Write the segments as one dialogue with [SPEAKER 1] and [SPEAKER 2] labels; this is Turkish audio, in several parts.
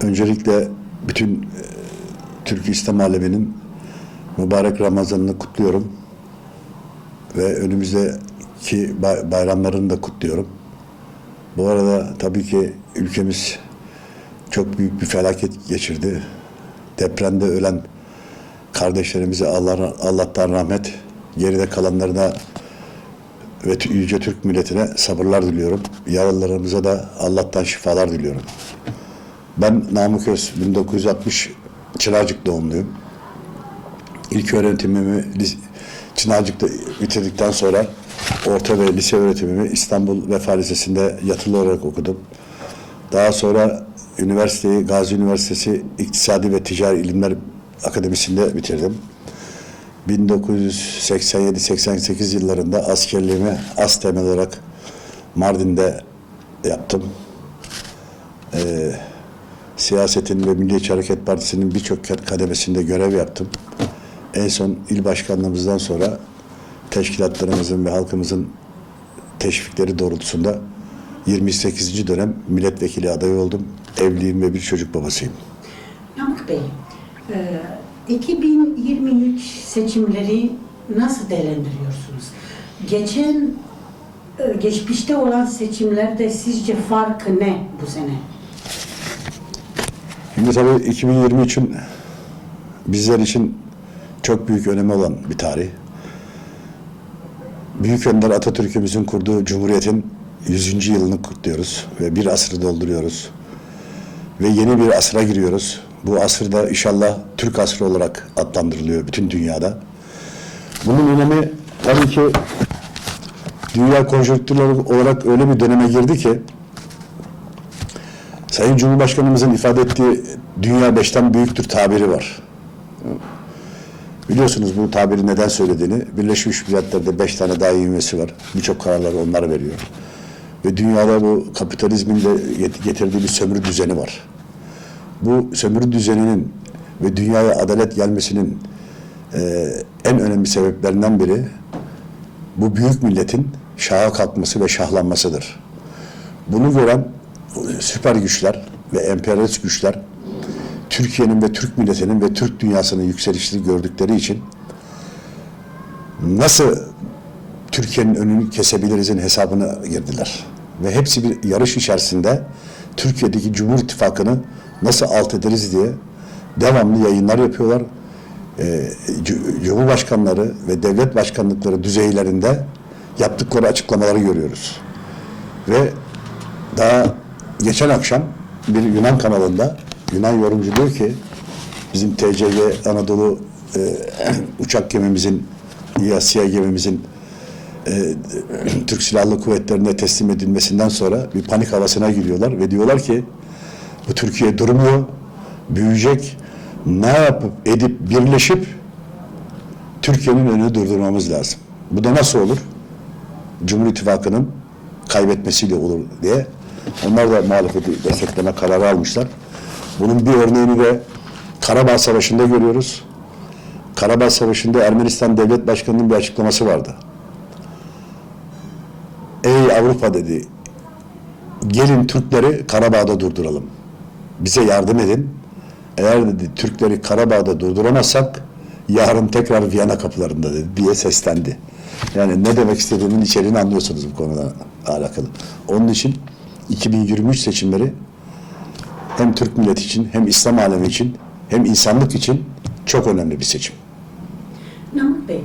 [SPEAKER 1] Öncelikle bütün e, Türk İslam aleminin mübarek Ramazan'ını kutluyorum. Ve önümüzdeki bay- bayramlarını da kutluyorum. Bu arada tabii ki ülkemiz çok büyük bir felaket geçirdi. Depremde ölen kardeşlerimize Allah, Allah'tan rahmet, geride kalanlarına ve Yüce Türk milletine sabırlar diliyorum. Yaralılarımıza da Allah'tan şifalar diliyorum. Ben Namık Öz, 1960 Çınarcık doğumluyum. İlk öğretimimi Çınarcık'ta bitirdikten sonra orta ve lise öğretimimi İstanbul Vefa Lisesi'nde yatılı olarak okudum. Daha sonra üniversiteyi Gazi Üniversitesi İktisadi ve Ticari İlimler Akademisi'nde bitirdim. 1987-88 yıllarında askerliğimi az temel olarak Mardin'de yaptım. Ee, siyasetin ve Milliyetçi Hareket Partisi'nin birçok kademesinde görev yaptım. En son il başkanlığımızdan sonra teşkilatlarımızın ve halkımızın teşvikleri doğrultusunda 28. dönem milletvekili adayı oldum. Evliyim ve bir çocuk babasıyım.
[SPEAKER 2] Namık Bey, e, 2023 seçimleri nasıl değerlendiriyorsunuz? Geçen, e, geçmişte olan seçimlerde sizce farkı ne bu sene?
[SPEAKER 1] Şimdi tabii 2023'ün bizler için çok büyük önemi olan bir tarih. Büyük Önder Atatürk'ümüzün kurduğu Cumhuriyet'in 100. yılını kutluyoruz ve bir asrı dolduruyoruz. Ve yeni bir asra giriyoruz. Bu asırda inşallah Türk asrı olarak adlandırılıyor bütün dünyada. Bunun önemi tabii ki dünya konjonktürel olarak öyle bir döneme girdi ki Sayın Cumhurbaşkanımızın ifade ettiği dünya beşten büyüktür tabiri var. Biliyorsunuz bu tabiri neden söylediğini. Birleşmiş Milletler'de beş tane dahi üyesi var. Birçok kararları onlar veriyor. Ve dünyada bu kapitalizmin de get- getirdiği bir sömürü düzeni var. Bu sömürü düzeninin ve dünyaya adalet gelmesinin e, en önemli sebeplerinden biri bu büyük milletin şaha kalkması ve şahlanmasıdır. Bunu gören süper güçler ve emperyalist güçler Türkiye'nin ve Türk milletinin ve Türk dünyasının yükselişini gördükleri için nasıl Türkiye'nin önünü kesebilirizin hesabına girdiler. Ve hepsi bir yarış içerisinde Türkiye'deki Cumhur İttifakı'nı nasıl alt ederiz diye devamlı yayınlar yapıyorlar. Ee, cu- Cumhurbaşkanları ve devlet başkanlıkları düzeylerinde yaptıkları açıklamaları görüyoruz. Ve daha geçen akşam bir Yunan kanalında Yunan yorumcu diyor ki bizim TCG Anadolu e, uçak gemimizin ya siyah gemimizin e, Türk Silahlı Kuvvetleri'ne teslim edilmesinden sonra bir panik havasına giriyorlar ve diyorlar ki bu Türkiye durmuyor, büyüyecek. Ne yapıp edip birleşip Türkiye'nin önünü durdurmamız lazım. Bu da nasıl olur? Cumhur İttifakı'nın kaybetmesiyle olur diye. Onlar da muhalefeti destekleme kararı almışlar. Bunun bir örneğini de Karabağ Savaşı'nda görüyoruz. Karabağ Savaşı'nda Ermenistan Devlet Başkanı'nın bir açıklaması vardı. Ey Avrupa dedi, gelin Türkleri Karabağ'da durduralım. Bize yardım edin. Eğer dedi Türkleri Karabağ'da durduramazsak yarın tekrar Viyana kapılarında dedi diye seslendi. Yani ne demek istediğimin içeriğini anlıyorsunuz bu konuda alakalı. Onun için 2023 seçimleri hem Türk milleti için hem İslam alemi için hem insanlık için çok önemli bir seçim.
[SPEAKER 2] Namık Bey,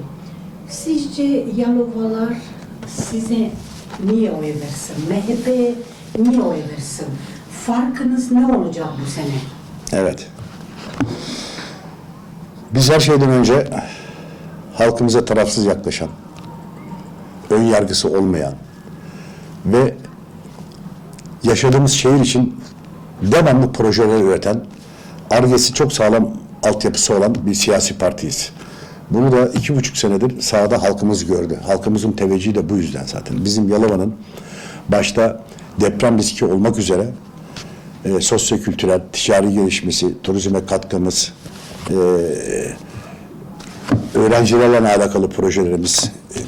[SPEAKER 2] sizce Yalovalar size niye oy versin? MHP'ye niye oy versin? Farkınız ne olacak bu sene?
[SPEAKER 1] Evet. Biz her şeyden önce halkımıza tarafsız yaklaşan, ön yargısı olmayan ve yaşadığımız şehir için devamlı projeler üreten, argesi çok sağlam altyapısı olan bir siyasi partiyiz. Bunu da iki buçuk senedir sahada halkımız gördü. Halkımızın teveccühü de bu yüzden zaten. Bizim Yalova'nın başta deprem riski olmak üzere e, sosyo-kültürel, ticari gelişmesi, turizme katkımız, e, öğrencilerle alakalı projelerimiz, e,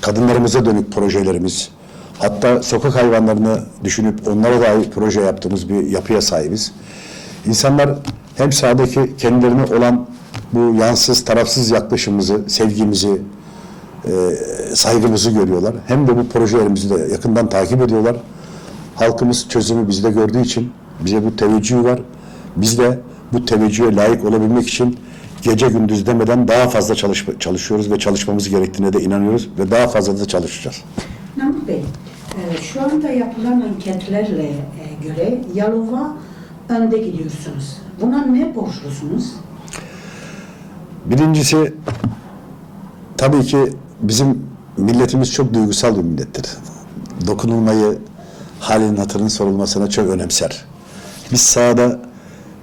[SPEAKER 1] kadınlarımıza dönük projelerimiz, hatta sokak hayvanlarını düşünüp onlara dair proje yaptığımız bir yapıya sahibiz. İnsanlar hem sahadaki kendilerine olan bu yansız, tarafsız yaklaşımımızı, sevgimizi, e, saygımızı görüyorlar. Hem de bu projelerimizi de yakından takip ediyorlar. Halkımız çözümü bizde gördüğü için bize bu teveccüh var. Biz de bu teveccühe layık olabilmek için gece gündüz demeden daha fazla çalışma, çalışıyoruz ve çalışmamız gerektiğine de inanıyoruz ve daha fazla da çalışacağız.
[SPEAKER 2] Namık Bey, şu anda yapılan anketlerle e, göre Yalova önde gidiyorsunuz. Buna ne borçlusunuz?
[SPEAKER 1] Birincisi tabii ki bizim milletimiz çok duygusal bir millettir. Dokunulmayı, halin hatırın sorulmasına çok önemser. Biz sahada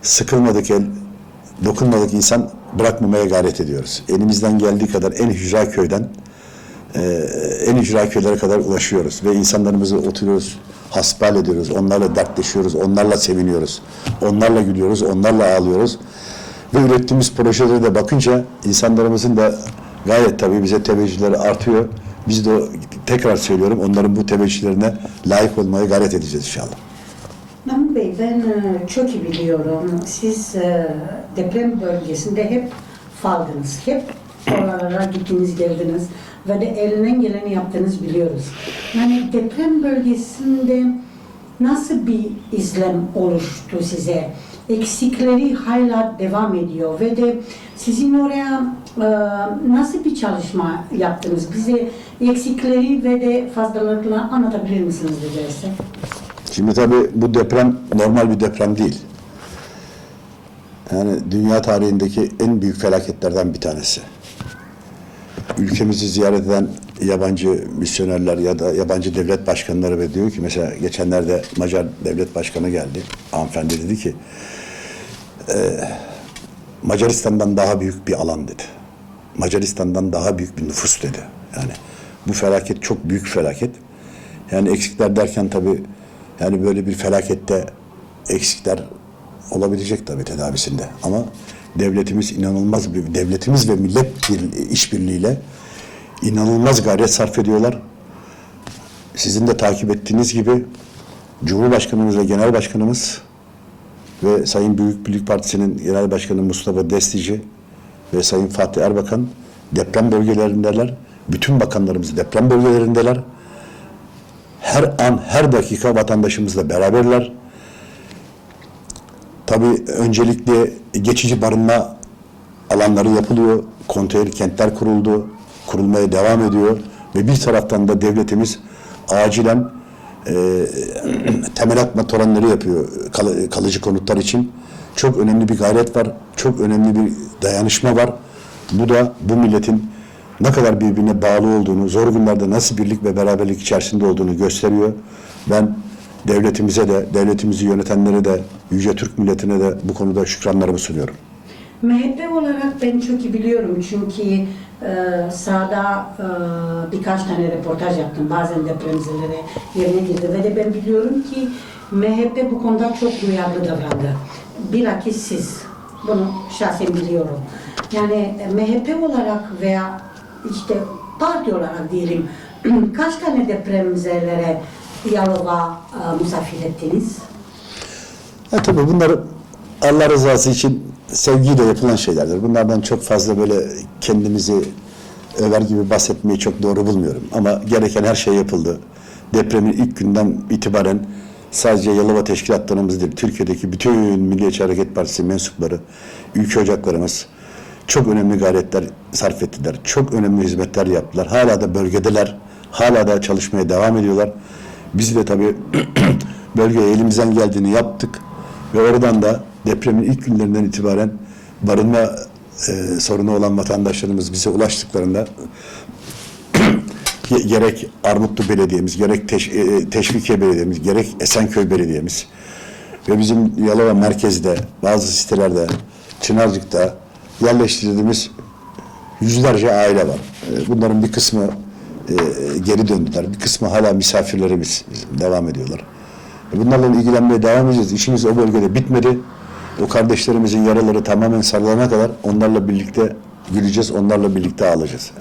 [SPEAKER 1] sıkılmadık el, dokunmadık insan bırakmamaya gayret ediyoruz. Elimizden geldiği kadar en hücra köyden e, en ücra köylere kadar ulaşıyoruz ve insanlarımızı oturuyoruz, hasbihal ediyoruz, onlarla dertleşiyoruz, onlarla seviniyoruz, onlarla gülüyoruz, onlarla ağlıyoruz. Ve ürettiğimiz projelere de bakınca insanlarımızın da gayet tabii bize teveccühleri artıyor. Biz de tekrar söylüyorum onların bu teveccühlerine layık olmaya gayret edeceğiz inşallah.
[SPEAKER 2] Namık Bey, ben e, çok iyi biliyorum. Siz e, deprem bölgesinde hep kaldınız. Hep oralara gittiniz, geldiniz ve de elinden geleni yaptığınız biliyoruz. Yani deprem bölgesinde nasıl bir izlem oluştu size? Eksikleri hala devam ediyor ve de sizin oraya e, nasıl bir çalışma yaptınız? Bize eksikleri ve de fazlalıkla anlatabilir misiniz rica?
[SPEAKER 1] Şimdi tabii bu deprem normal bir deprem değil. Yani dünya tarihindeki en büyük felaketlerden bir tanesi. Ülkemizi ziyaret eden yabancı misyonerler ya da yabancı devlet başkanları ve diyor ki mesela geçenlerde Macar devlet başkanı geldi. Hanımefendi dedi ki "Eee, Macaristan'dan daha büyük bir alan dedi. Macaristan'dan daha büyük bir nüfus dedi. Yani bu felaket çok büyük felaket. Yani eksikler derken tabii yani böyle bir felakette eksikler olabilecek tabii tedavisinde. Ama devletimiz inanılmaz bir devletimiz ve millet bir işbirliğiyle inanılmaz gayret sarf ediyorlar. Sizin de takip ettiğiniz gibi Cumhurbaşkanımız ve Genel Başkanımız ve Sayın Büyük Birlik Partisi'nin Genel Başkanı Mustafa Destici ve Sayın Fatih Erbakan deprem bölgelerindeler. Bütün bakanlarımız deprem bölgelerindeler. Her an, her dakika vatandaşımızla beraberler. Tabii öncelikle geçici barınma alanları yapılıyor. Konteyner kentler kuruldu. Kurulmaya devam ediyor. Ve bir taraftan da devletimiz acilen e, temel atma törenleri yapıyor kal- kalıcı konutlar için. Çok önemli bir gayret var. Çok önemli bir dayanışma var. Bu da bu milletin ne kadar birbirine bağlı olduğunu, zor günlerde nasıl birlik ve beraberlik içerisinde olduğunu gösteriyor. Ben devletimize de, devletimizi yönetenlere de, Yüce Türk milletine de bu konuda şükranlarımı sunuyorum.
[SPEAKER 2] MHP olarak ben çok iyi biliyorum çünkü e, sahada e, birkaç tane röportaj yaptım. Bazen depremzelere yerine girdi ve de ben biliyorum ki MHP bu konuda çok duyarlı davrandı. Bilakis siz. Bunu şahsen biliyorum. Yani e, MHP olarak veya işte parti olarak diyelim kaç tane depremzelere Yalova e, misafir ettiniz?
[SPEAKER 1] Ha, tabii bunlar Allah rızası için sevgiyle yapılan şeylerdir. Bunlardan çok fazla böyle kendimizi över gibi bahsetmeyi çok doğru bulmuyorum. Ama gereken her şey yapıldı. Depremin ilk günden itibaren sadece Yalova teşkilatlarımız değil, Türkiye'deki bütün Milliyetçi Hareket Partisi mensupları, ülke ocaklarımız çok önemli gayretler sarf ettiler. Çok önemli hizmetler yaptılar. Hala da bölgedeler. Hala da çalışmaya devam ediyorlar. Biz de tabii bölgeye elimizden geldiğini yaptık. Ve oradan da depremin ilk günlerinden itibaren barınma e, sorunu olan vatandaşlarımız bize ulaştıklarında ge- gerek Armutlu Belediye'miz, gerek Teş, e, Teşvikiye Belediye'miz, gerek Esenköy Belediye'miz ve bizim Yalova merkezde, bazı sitelerde, Çınarcık'ta yerleştirdiğimiz yüzlerce aile var. E, Bunların bir kısmı e, geri döndüler. Bir kısmı hala misafirlerimiz devam ediyorlar. E, Bunlarla ilgilenmeye devam edeceğiz. İşimiz o bölgede bitmedi. O kardeşlerimizin yaraları tamamen sarılana kadar onlarla birlikte güleceğiz, onlarla birlikte ağlayacağız.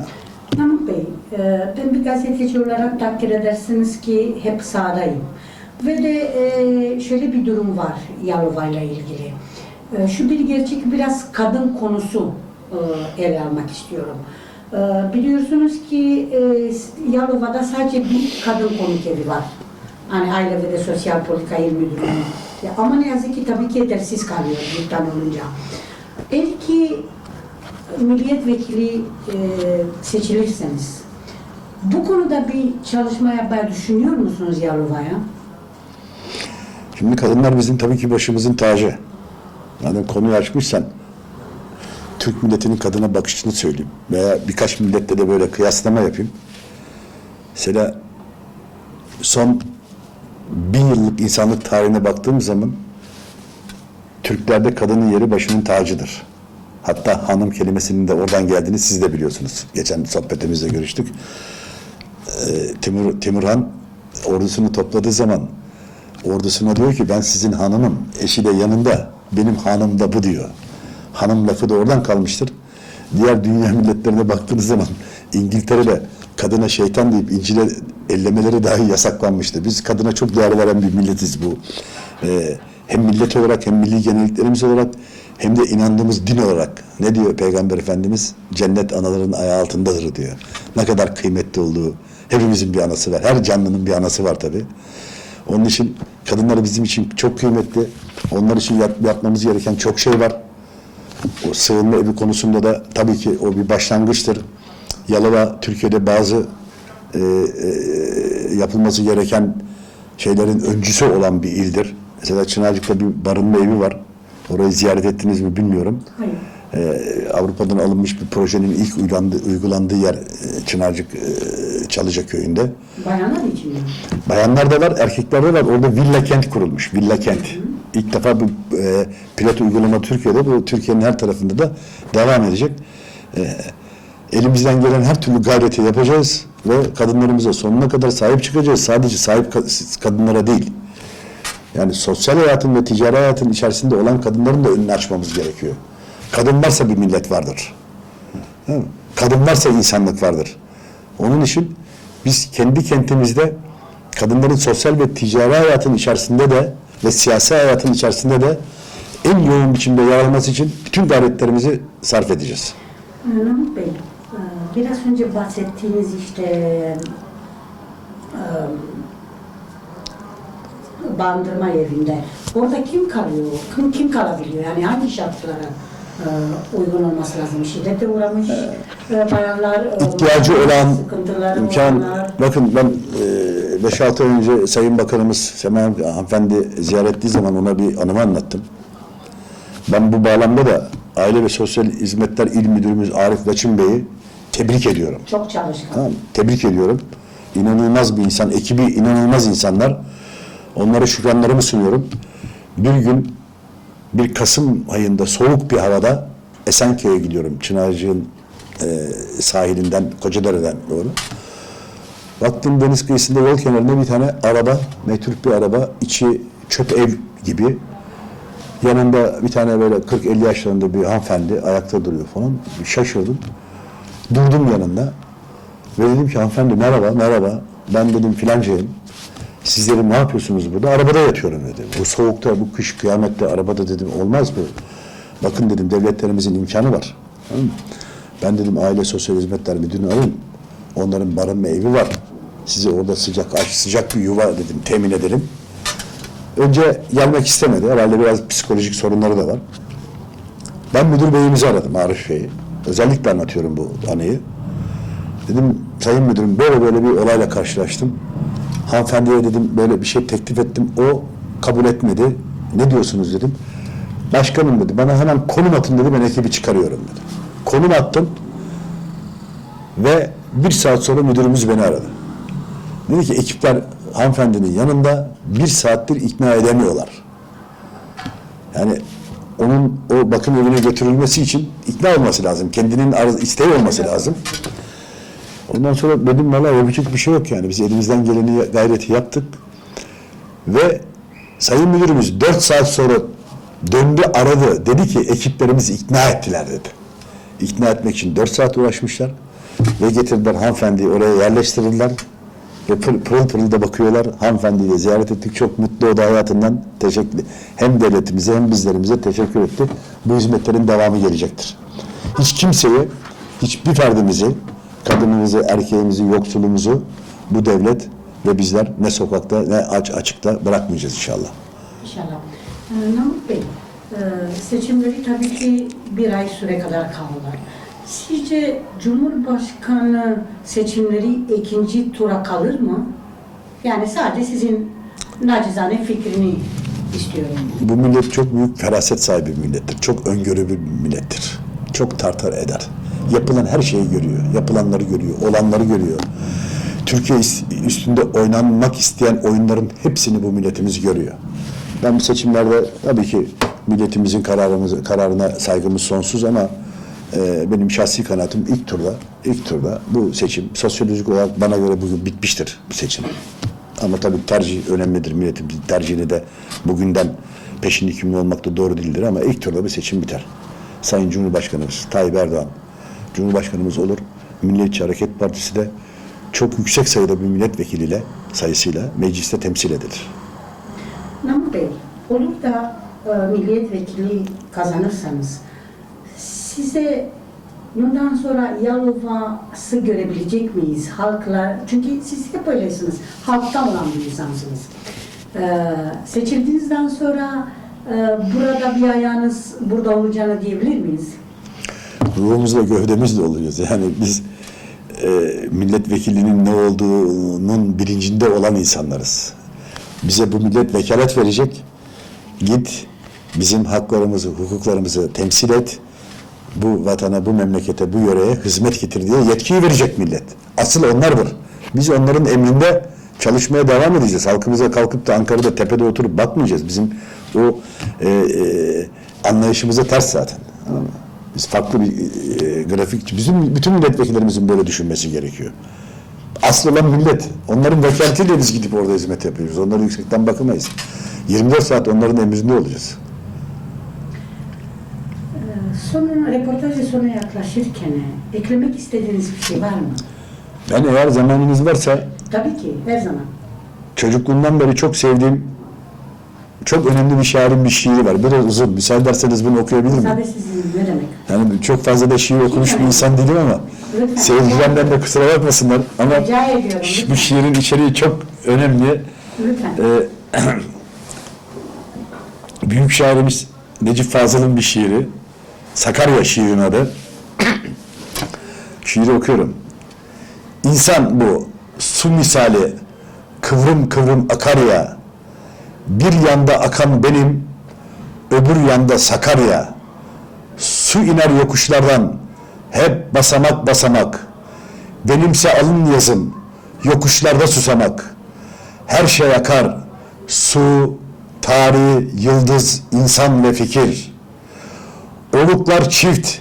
[SPEAKER 2] Namık Bey, e, ben bir gazeteci olarak takdir edersiniz ki hep sahadayım. Ve de şöyle bir durum var Yalova'yla ilgili. Şu bir gerçek biraz kadın konusu ele almak istiyorum. Ee, Biliyorsunuz ki e, Yalova'da sadece bir kadın konuk evi var. Hani Aile ve de Sosyal Politika İl Müdürlüğü. Ama ne yazık ki tabii ki yetersiz kalıyor yurttan olunca. Belki milletvekili e, seçilirseniz bu konuda bir çalışma yapmayı düşünüyor musunuz Yalova'ya?
[SPEAKER 1] Şimdi kadınlar bizim tabii ki başımızın tacı. Madem konuyu açmışsan Türk milletinin kadına bakışını söyleyeyim. Veya birkaç millette de böyle kıyaslama yapayım. Mesela son bin yıllık insanlık tarihine baktığım zaman Türklerde kadının yeri başının tacıdır. Hatta hanım kelimesinin de oradan geldiğini siz de biliyorsunuz. Geçen sohbetimizde görüştük. Ee, Timur, Timurhan ordusunu topladığı zaman ordusuna diyor ki ben sizin hanımım, eşi de yanında, benim hanım da bu diyor. Hanım lafı da oradan kalmıştır. Diğer dünya milletlerine baktığınız zaman İngiltere'de kadına şeytan deyip İncil'e ellemeleri dahi yasaklanmıştır. Biz kadına çok değer veren bir milletiz bu. Ee, hem millet olarak hem milli geneliklerimiz olarak hem de inandığımız din olarak ne diyor Peygamber Efendimiz? Cennet anaların ayağı altındadır diyor. Ne kadar kıymetli olduğu. Hepimizin bir anası var. Her canlının bir anası var tabii. Onun için kadınlar bizim için çok kıymetli. Onlar için yap- yapmamız gereken çok şey var. O sığınma evi konusunda da tabii ki o bir başlangıçtır. Yalova Türkiye'de bazı e, e, yapılması gereken şeylerin öncüsü olan bir ildir. Mesela Çınarcık'ta bir barınma evi var. Orayı ziyaret ettiniz mi bilmiyorum.
[SPEAKER 2] Hayır.
[SPEAKER 1] Ee, Avrupa'dan alınmış bir projenin ilk uygulandığı, uygulandığı yer e, Çınarcık e, Çalıca köyünde.
[SPEAKER 2] Bayanlar için mi?
[SPEAKER 1] Bayanlar da var, erkekler de var. Orada villa kent kurulmuş. Villa kent. İlk defa bu e, pilot uygulama Türkiye'de. Bu Türkiye'nin her tarafında da devam edecek. E, elimizden gelen her türlü gayreti yapacağız ve kadınlarımıza sonuna kadar sahip çıkacağız. Sadece sahip ka- kadınlara değil. Yani sosyal hayatın ve ticari hayatın içerisinde olan kadınların da önünü açmamız gerekiyor. Kadın varsa bir millet vardır. Kadın varsa insanlık vardır. Onun için biz kendi kentimizde kadınların sosyal ve ticari hayatın içerisinde de ve siyasi hayatın içerisinde de en yoğun biçimde yer alması için bütün gayretlerimizi sarf edeceğiz.
[SPEAKER 2] Namık Bey, e, biraz önce bahsettiğiniz işte e, bandırma evinde. Orada kim kalıyor? Kim, kim kalabiliyor? Yani hangi şartlara e, uygun olması lazım? Şiddete uğramış e, bayanlar, e,
[SPEAKER 1] İhtiyacı olan imkan,
[SPEAKER 2] olanlar.
[SPEAKER 1] bakın ben 5-6 ay önce Sayın Bakanımız Sema Hanımefendi ziyaret ettiği zaman ona bir anımı anlattım. Ben bu bağlamda da Aile ve Sosyal Hizmetler İl Müdürümüz Arif Laçın Bey'i tebrik ediyorum.
[SPEAKER 2] Çok çalışkan.
[SPEAKER 1] Tamam? Tebrik ediyorum. İnanılmaz bir insan, ekibi inanılmaz insanlar. Onlara şükranlarımı sunuyorum. Bir gün bir Kasım ayında soğuk bir havada Esenköy'e gidiyorum. Çınarcık'ın e, sahilinden, Kocadere'den doğru. Baktım deniz kıyısında yol kenarında bir tane araba, metruk bir araba, içi çöp ev gibi. Yanında bir tane böyle 40-50 yaşlarında bir hanımefendi ayakta duruyor falan. Şaşırdım. Durdum yanında. Ve dedim ki hanımefendi merhaba, merhaba. Ben dedim filancayım. Siz dedim ne yapıyorsunuz burada? Arabada yatıyorum dedim. Bu soğukta, bu kış kıyamette arabada dedim olmaz mı? Bakın dedim devletlerimizin imkanı var. Ben dedim Aile Sosyal Hizmetler Müdürünü arayın. Onların barınma evi var. Size orada sıcak, aç, sıcak bir yuva dedim temin ederim. Önce gelmek istemedi. Herhalde biraz psikolojik sorunları da var. Ben müdür beyimizi aradım Arif Bey'i. Özellikle anlatıyorum bu anıyı. Dedim sayın müdürüm böyle böyle bir olayla karşılaştım. Hanımefendiye dedim böyle bir şey teklif ettim. O kabul etmedi. Ne diyorsunuz dedim. Başkanım dedi. Bana hemen konum atın dedi. Ben ekibi çıkarıyorum dedi. Konum attım. Ve bir saat sonra müdürümüz beni aradı. Dedi ki ekipler hanımefendinin yanında bir saattir ikna edemiyorlar. Yani onun o bakım evine götürülmesi için ikna olması lazım. Kendinin arz, isteği olması lazım. Ondan sonra dedim valla yapacak bir şey yok yani. Biz elimizden geleni gayreti yaptık. Ve sayın müdürümüz dört saat sonra döndü aradı. Dedi ki ekiplerimizi ikna ettiler dedi. İkna etmek için dört saat uğraşmışlar. Ve getirdiler hanımefendiyi oraya yerleştirdiler. Ve pır- pırıl pırıl da bakıyorlar. Hanımefendiyi de ziyaret ettik. Çok mutlu o da hayatından teşekkür hem devletimize hem bizlerimize teşekkür etti. Bu hizmetlerin devamı gelecektir. Hiç kimseyi, hiçbir ferdimizi, kadınımızı, erkeğimizi, yoksulumuzu bu devlet ve bizler ne sokakta ne aç açıkta bırakmayacağız inşallah.
[SPEAKER 2] İnşallah. Ee, Namık Bey, e, seçimleri tabii ki bir ay süre kadar kaldılar. Sizce Cumhurbaşkanı seçimleri ikinci tura kalır mı? Yani sadece sizin nacizane fikrini istiyorum.
[SPEAKER 1] Bu millet çok büyük feraset sahibi bir millettir. Çok öngörü bir millettir. Çok tartar eder. Yapılan her şeyi görüyor. Yapılanları görüyor. Olanları görüyor. Türkiye üstünde oynanmak isteyen oyunların hepsini bu milletimiz görüyor. Ben bu seçimlerde tabii ki milletimizin kararımız, kararına saygımız sonsuz ama e, benim şahsi kanaatim ilk turda ilk turda bu seçim sosyolojik olarak bana göre bugün bitmiştir bu seçim. Ama tabii tercih önemlidir. Milletin tercihini de bugünden peşin hükümlü olmak da doğru değildir ama ilk turda bir seçim biter. Sayın Cumhurbaşkanımız Tayyip Erdoğan Cumhurbaşkanımız olur. Milliyetçi Hareket Partisi de çok yüksek sayıda bir milletvekiliyle sayısıyla mecliste temsil edilir.
[SPEAKER 2] Namık Bey, olur da e, milletvekili kazanırsanız size bundan sonra Yalova'sı görebilecek miyiz halkla? Çünkü siz hep öylesiniz. Halktan olan bir insansınız. E, seçildiğinizden sonra e, burada bir ayağınız burada olacağını diyebilir miyiz?
[SPEAKER 1] Ruhumuzla gövdemizle oluyoruz. Yani biz e, milletvekilinin ne olduğunun bilincinde olan insanlarız. Bize bu millet vekalet verecek. Git bizim haklarımızı, hukuklarımızı temsil et. Bu vatana, bu memlekete, bu yöreye hizmet getir diye yetkiyi verecek millet. Asıl onlardır. Biz onların emrinde çalışmaya devam edeceğiz. Halkımıza kalkıp da Ankara'da tepede oturup bakmayacağız. Bizim o e, e, anlayışımıza ters zaten. Anladın mı? Biz farklı bir e, grafik, bizim bütün milletvekillerimizin böyle düşünmesi gerekiyor. Asıl olan millet. Onların vekaletiyle biz gidip orada hizmet yapıyoruz. Onları yüksekten bakamayız. 24 saat onların emrinde olacağız.
[SPEAKER 2] E, Sonra reportajı sona yaklaşırken eklemek istediğiniz bir şey var mı?
[SPEAKER 1] Ben eğer zamanınız varsa
[SPEAKER 2] Tabii ki her zaman.
[SPEAKER 1] çocukluğumdan beri çok sevdiğim çok önemli bir şairin bir şiiri var. Biraz uzun. Müsaade ederseniz bunu okuyabilir miyim?
[SPEAKER 2] Sizin ne demek?
[SPEAKER 1] Yani çok fazla da şiir okumuş bir insan değilim ama
[SPEAKER 2] Lütfen.
[SPEAKER 1] seyircilerimden de kusura bakmasınlar ama
[SPEAKER 2] Rica ediyorum.
[SPEAKER 1] ş- bu şiirin içeriği çok önemli.
[SPEAKER 2] Lütfen.
[SPEAKER 1] Ee, büyük şairimiz Necip Fazıl'ın bir şiiri. Sakarya şiirin adı. Şiiri okuyorum. İnsan bu su misali kıvrım kıvrım akar ya. Bir yanda akan benim, öbür yanda Sakarya. Su iner yokuşlardan, hep basamak basamak. Benimse alın yazım, yokuşlarda susamak. Her şey akar. Su, tarih, yıldız, insan ve fikir. Oluklar çift.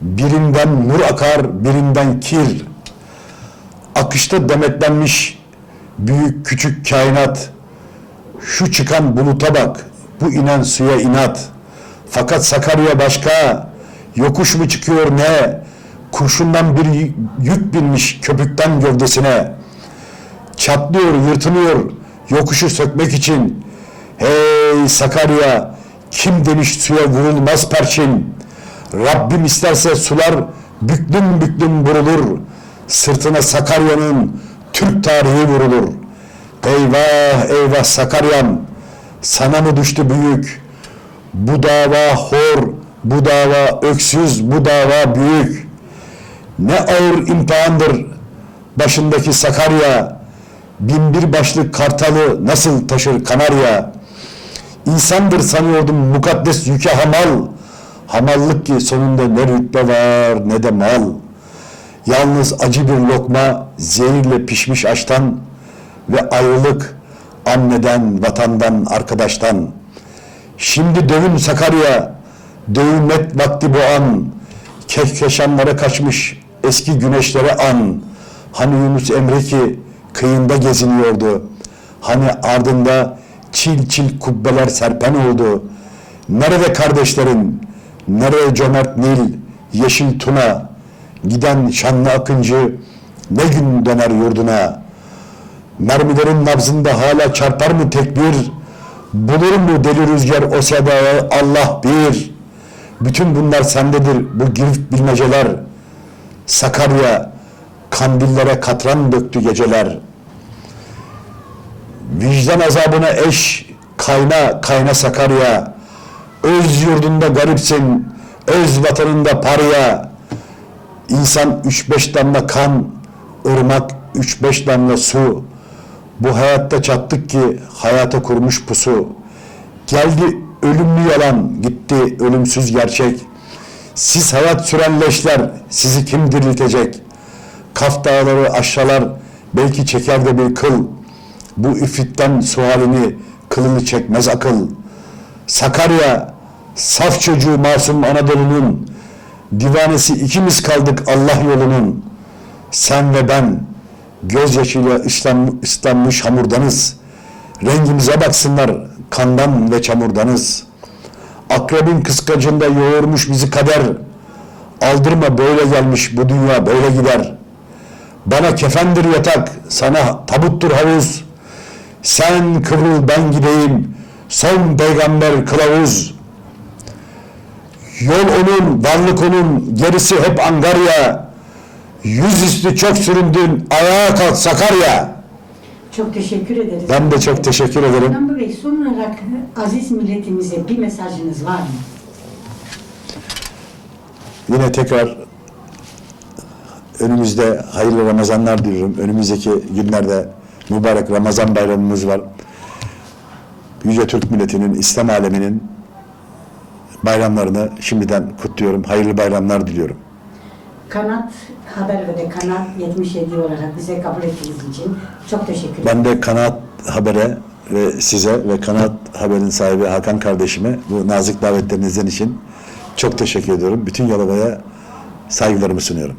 [SPEAKER 1] Birinden nur akar, birinden kir. Akışta demetlenmiş büyük küçük kainat. Şu çıkan buluta bak, bu inen suya inat. Fakat Sakarya başka, yokuş mu çıkıyor ne? Kurşundan bir yük binmiş köpükten gövdesine çatlıyor, yırtınıyor yokuşu sökmek için. Hey Sakarya, kim demiş suya vurulmaz perçin. Rabbim isterse sular büklüm büklüm vurulur. Sırtına Sakarya'nın Türk tarihi vurulur. Eyvah eyvah Sakarya'm, sana mı düştü büyük? Bu dava hor, bu dava öksüz, bu dava büyük. Ne ağır imtihandır başındaki Sakarya, bin bir başlı kartalı nasıl taşır Kanarya? İnsandır sanıyordum mukaddes yüke hamal. Hamallık ki sonunda ne rütbe var ne de mal. Yalnız acı bir lokma zehirle pişmiş açtan ve ayrılık anneden, vatandan, arkadaştan. Şimdi dövün Sakarya, dövülmet vakti bu an. Kehkeşanlara kaçmış eski güneşlere an. Hani Yunus Emre ki kıyında geziniyordu. Hani ardında çil çil kubbeler serpen oldu. Nerede kardeşlerin? Nereye cömert Nil, yeşil Tuna? Giden şanlı akıncı ne gün döner yurduna? Mermilerin nabzında hala çarpar mı tekbir? Bulur mu deli rüzgar o sedaya Allah bir? Bütün bunlar sendedir bu girift bilmeceler. Sakarya kandillere katran döktü geceler. Vicdan azabına eş kayna kayna Sakarya. Öz yurdunda garipsin, öz vatanında parya. İnsan üç beş damla kan, ırmak üç beş damla su. Bu hayatta çattık ki hayata kurmuş pusu. Geldi ölümlü yalan, gitti ölümsüz gerçek. Siz hayat süren leşler, sizi kim diriltecek? Kaf dağları aşalar, belki çeker de bir kıl. Bu ifritten sualini kılını çekmez akıl. Sakarya, saf çocuğu masum Anadolu'nun, divanesi ikimiz kaldık Allah yolunun. Sen ve ben, gözyaşıyla ıslan- ıslanmış hamurdanız. Rengimize baksınlar, kandan ve çamurdanız. Akrebin kıskacında yoğurmuş bizi kader. Aldırma böyle gelmiş bu dünya böyle gider. Bana kefendir yatak, sana tabuttur havuz. Sen kıvrıl ben gideyim, son peygamber kılavuz. Yol onun, varlık onun, gerisi hep Angarya. Yüzüstü çok süründün, ayağa kalk Sakarya.
[SPEAKER 2] Çok teşekkür ederiz.
[SPEAKER 1] Ben de çok teşekkür ederim.
[SPEAKER 2] Namık Bey son olarak aziz milletimize bir mesajınız var mı?
[SPEAKER 1] Yine tekrar önümüzde hayırlı Ramazanlar diliyorum. Önümüzdeki günlerde mübarek Ramazan bayramımız var. Yüce Türk milletinin, İslam aleminin bayramlarını şimdiden kutluyorum. Hayırlı bayramlar diliyorum.
[SPEAKER 2] Kanat Haber ve de Kanat 77 olarak bize kabul ettiğiniz için çok teşekkür ederim.
[SPEAKER 1] Ben de Kanaat Haber'e ve size ve Kanaat Haber'in sahibi Hakan kardeşime bu nazik davetlerinizden için çok teşekkür ediyorum. Bütün Yalova'ya saygılarımı sunuyorum.